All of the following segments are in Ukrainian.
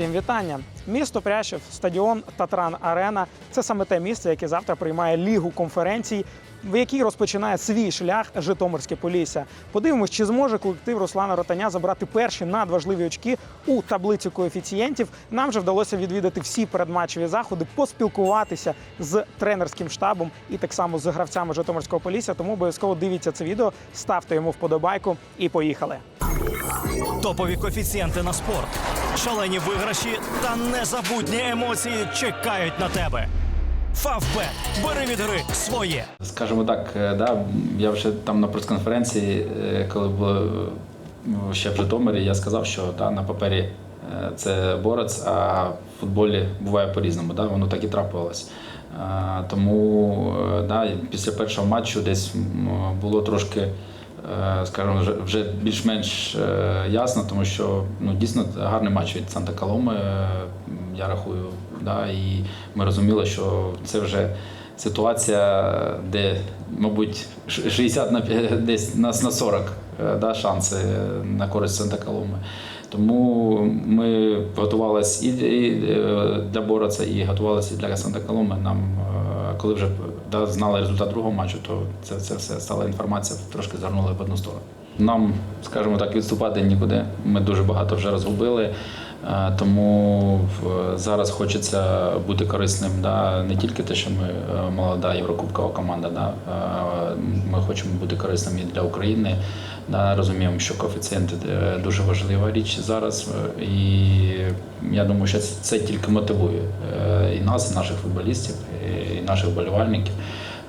Усім вітання! Місто Прящев, стадіон Татран Арена це саме те місце, яке завтра приймає лігу конференцій, в якій розпочинає свій шлях Житомирське Полісся. Подивимось, чи зможе колектив Руслана Ротаня забрати перші надважливі очки у таблиці коефіцієнтів. Нам же вдалося відвідати всі передматчеві заходи, поспілкуватися з тренерським штабом і так само з гравцями Житомирського Полісся. Тому обов'язково дивіться це відео, ставте йому вподобайку і поїхали. Топові коефіцієнти на спорт, шалені виграші та незабутні емоції чекають на тебе. Фавбет. Бери від гри своє. Скажімо так, е, да, я вже там на прес-конференції, е, коли було е, ще в Житомирі, я сказав, що да, на папері це борець, а в футболі буває по-різному. Да, воно так і трапилось. Тому да, після першого матчу десь було трошки. Е, Скажімо, вже- більш-менш е, ясно, тому що ну, дійсно гарний матч від Санта Коломи, е, я рахую. Да, і ми розуміли, що це вже ситуація, де, мабуть, ш- 60 на десь на, на 40 е, да, шанси на користь Санта Коломи. Тому ми готувалися і, для Бороца, і готувалися для Санта Коломи. Нам, коли вже да, знали результат другого матчу, то це, це все стала інформація, трошки звернули в одну сторону. Нам, скажімо так, відступати нікуди. Ми дуже багато вже розгубили. Е, Тому зараз хочеться бути корисним. Да? Не тільки те, що ми е, молода єврокубкова команда, да? е, ми хочемо бути корисним і для України. Да? Розуміємо, що коефіцієнти дуже важлива річ зараз. І я думаю, що це, тільки мотивує і нас, і наших футболістів, і наших вболівальників.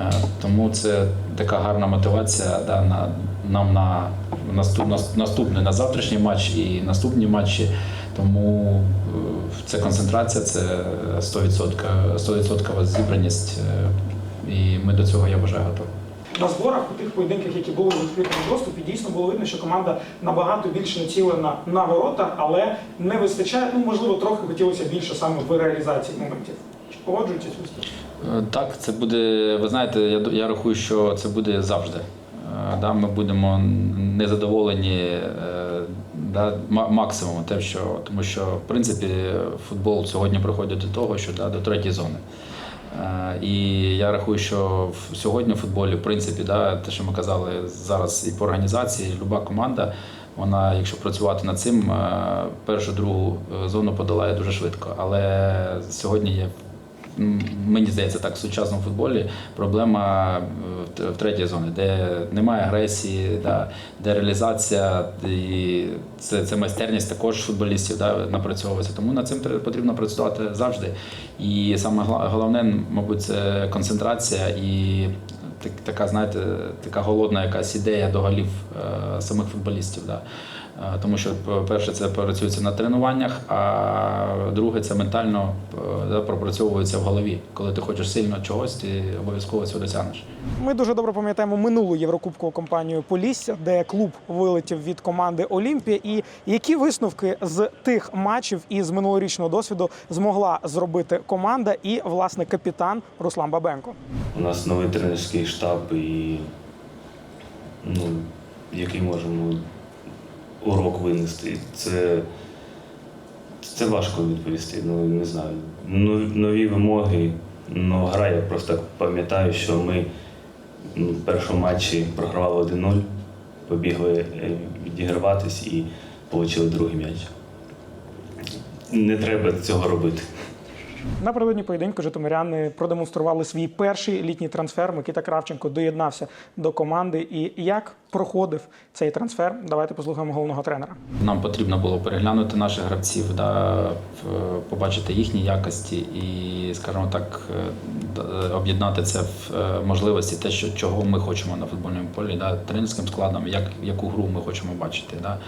Е, Тому це така гарна мотивація да, на, нам на наступ, наступний на завтрашній матч і наступні матчі. Тому е, це концентрація, це 100%, 100% зібраність. е, І ми до цього я вважаю готові. На зборах у тих поєдинках, які були в відкритому доступі, дійсно було видно, що команда набагато більше націлена на ворота, але не вистачає. Ну можливо, трохи хотілося більше саме в реалізації моментів. Чи погоджуєтесь ви з цим? Е, Так, це буде, ви знаєте, я, я рахую, що це буде завжди. Е, Да, ми будемо незадоволені е, да, максимумом, те, що, тому що в принципі футбол сьогодні приходить до того, що да, до третьої зони. І я рахую, що сьогодні в футболі, в принципі, да, те, що ми казали зараз і по організації, люба команда, вона, якщо працювати над цим, першу другу зону подолає дуже швидко. Але сьогодні є Мені здається, так в сучасному футболі проблема е, в третій зоні, де немає агресії, да, де реалізація і це, це майстерність також футболістів да, напрацьовується. Тому над цим потрібно працювати завжди. І саме головне, мабуть, це концентрація і так- така, знаєте, така голодна якась ідея до голів е, самих футболістів. Да. Тому що, перше, це працюється на тренуваннях, а друге, це ментально да, пропрацьовується в голові. Коли ти хочеш сильно чогось, ти обов'язково цього досягнеш. Ми дуже добре пам'ятаємо минулу єврокубкову кампанію Полісся, де клуб вилетів від команди Олімпія. І які висновки з тих матчів і з минулорічного досвіду змогла зробити команда і власне капітан Руслан Бабенко? У нас новий тренерський штаб, і ну, який можемо урок винести. Це, це важко відповісти. Ну, не знаю. Ну, нові вимоги. Ну, гра, я просто пам'ятаю, що ми ну, в першому матчі програвали 1-0, побігли е, відіграватись і отримали другий м'яч. Не треба цього робити. Напередодні поєдинку житомиряни продемонстрували свій перший літній трансфер. Микита Кравченко доєднався до команди. І як проходив цей трансфер? Давайте послухаємо головного тренера. Нам потрібно було переглянути наших гравців, да, побачити їхні якості і, скажімо так, е, об'єднати це в е, можливості, те, що чого ми хочемо на футбольному полі, да, тренерським складом, як, яку гру ми хочемо бачити. Да.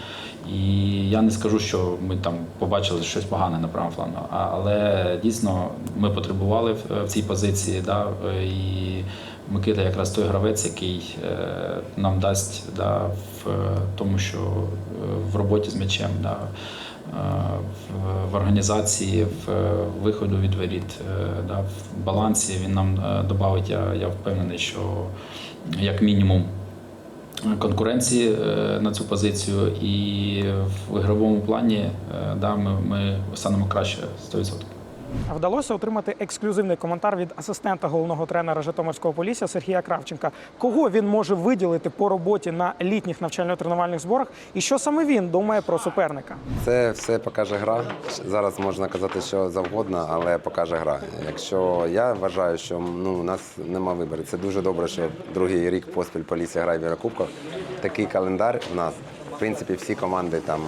І я не скажу, що ми там побачили щось погане на правому флану, але дійсно ми потребували в, цій позиції. Да, е, і Микита якраз той гравець, який е, нам дасть да, в е, тому, що е, в роботі з м'ячем, да, в, організації, в виходу від воріт, да, в балансі він нам додавить. Я, я впевнений, що як мінімум конкуренції на цю позицію, і в ігровому плані да, ми, ми станемо краще 100%. Вдалося отримати ексклюзивний коментар від асистента головного тренера Житомирського полісся Сергія Кравченка. Кого він може виділити по роботі на літніх навчально-тренувальних зборах, і що саме він думає про суперника? Це все покаже гра. Зараз можна казати, що завгодно, але покаже гра. Якщо я вважаю, що ну, у нас нема вибору. Це дуже добре, що другий рік поспіль Полісся грає в Єврокубках. Такий календар в нас. В принципі, всі команди там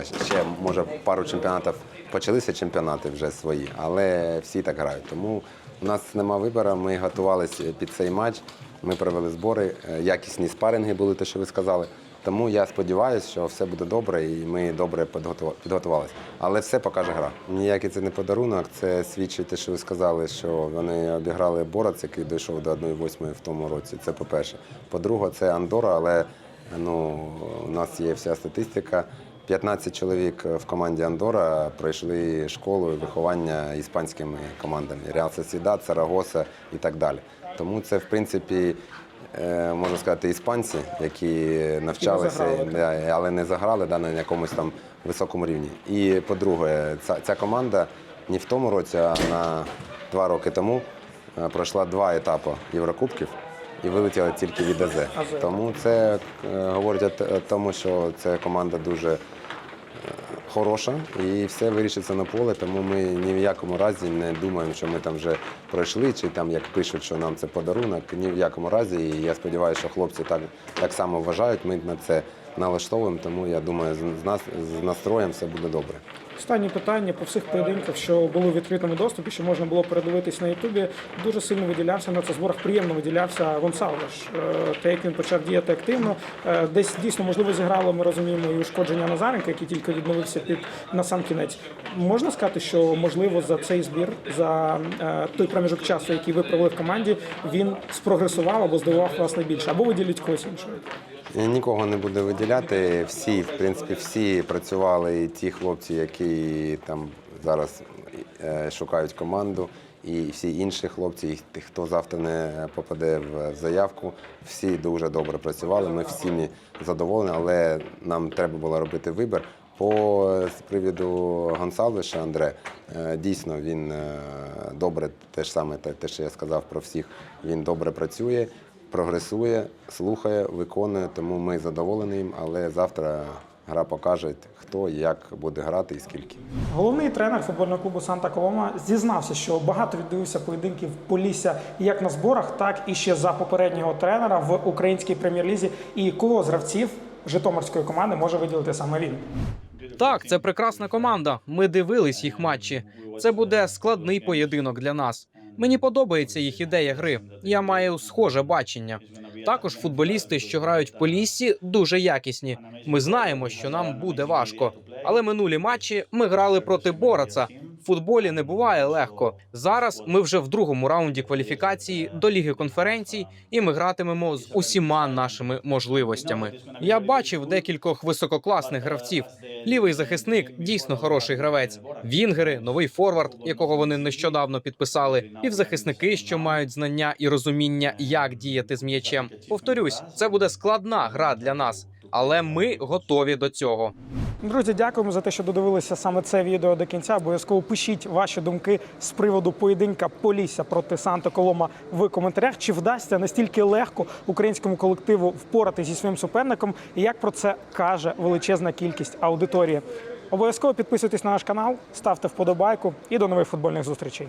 е, ще може пару чемпіонатів почалися чемпіонати вже свої, але всі так грають. Тому у нас нема вибору. Ми готувалися під цей матч. Ми провели збори, е, якісні спаринги були, те, що ви сказали. Тому я сподіваюся, що все буде добре і ми добре підготувалися. Але все покаже гра. Ніякий це не подарунок, це свідчить те, що ви сказали, що вони обіграли Борець, який дійшов до 1-8 в тому році. Це по-перше. По-друге, це Андора, але ну, у нас є вся статистика. 15 чоловік в команді Андора пройшли школу і виховання іспанськими командами Реал Сосідат, Сарагоса і так далі. Тому це, в принципі, е, можна сказати, іспанці, які навчалися, але не заграли да, на якомусь там високому рівні. І по-друге, ця, ця команда не в тому році, а на два роки тому е, пройшла два етапи Єврокубків і вилетіла тільки від АЗ. Тому це е, говорить о тому, що ця команда дуже е, хороша і все вирішиться на поле, тому ми ні в якому разі не думаємо, що ми там вже пройшли, чи там як пишуть, що нам це подарунок. Ні в якому разі. І я сподіваюся, що хлопці так, так само вважають. Ми на це налаштовуємо, тому я думаю, з, нас з настроєм все буде добре. Останні питання по всіх поєдинках, що були в відкритому доступі, що можна було передивитись на Ютубі. Дуже сильно виділявся на цих зборах. Приємно виділявся Гонсалвеш. Е, Те, як він почав діяти активно. Е, Десь дійсно можливо зіграло. Ми розуміємо і ушкодження Назаренка, який тільки відновився під на сам кінець. Можна сказати, що можливо за цей збір, за е, той проміжок часу, який ви провели в команді, він спрогресував або здивував вас найбільше, або виділіть когось іншого. Нікого не буду виділяти. Всі, в принципі, всі працювали, і ті хлопці, які там зараз е, шукають команду, і всі інші хлопці, і ті, хто завтра не попаде в заявку, всі дуже добре працювали. Ми всіми задоволені, але нам треба було робити вибір. По з приводу Гонсалвеша Андре, е, дійсно він е, добре, те ж саме, те, що я сказав про всіх, він добре працює прогресує, слухає, виконує, тому ми задоволені їм, але завтра гра покаже, хто і як буде грати і скільки. Головний тренер футбольного клубу Санта Колома зізнався, що багато віддивився поєдинків Полісся як на зборах, так і ще за попереднього тренера в українській прем'єр-лізі. І кого з гравців Житомирської команди може виділити саме він. Так, це прекрасна команда. Ми дивились їх матчі. Це буде складний поєдинок для нас. Мені подобається їх ідея гри. Я маю схоже бачення. Також футболісти, що грають в Поліссі, дуже якісні. Ми знаємо, що нам буде важко. Але минулі матчі ми грали проти Бораца. В футболі не буває легко. Зараз ми вже в другому раунді кваліфікації до ліги конференцій, і ми гратимемо з усіма нашими можливостями. Я бачив декількох висококласних гравців. Лівий захисник дійсно хороший гравець. Вінгери, новий форвард, якого вони нещодавно підписали, півзахисники, що мають знання і розуміння, як діяти з м'ячем. Повторюсь, це буде складна гра для нас, але ми готові до цього. Друзі, дякуємо за те, що додивилися саме це відео до кінця. Обов'язково пишіть ваші думки з приводу поєдинка Полісся проти Санта Колома в коментарях. Чи вдасться настільки легко українському колективу впорати зі своїм суперником, і як про це каже величезна кількість аудиторії? Обов'язково підписуйтесь на наш канал, ставте вподобайку і до нових футбольних зустрічей.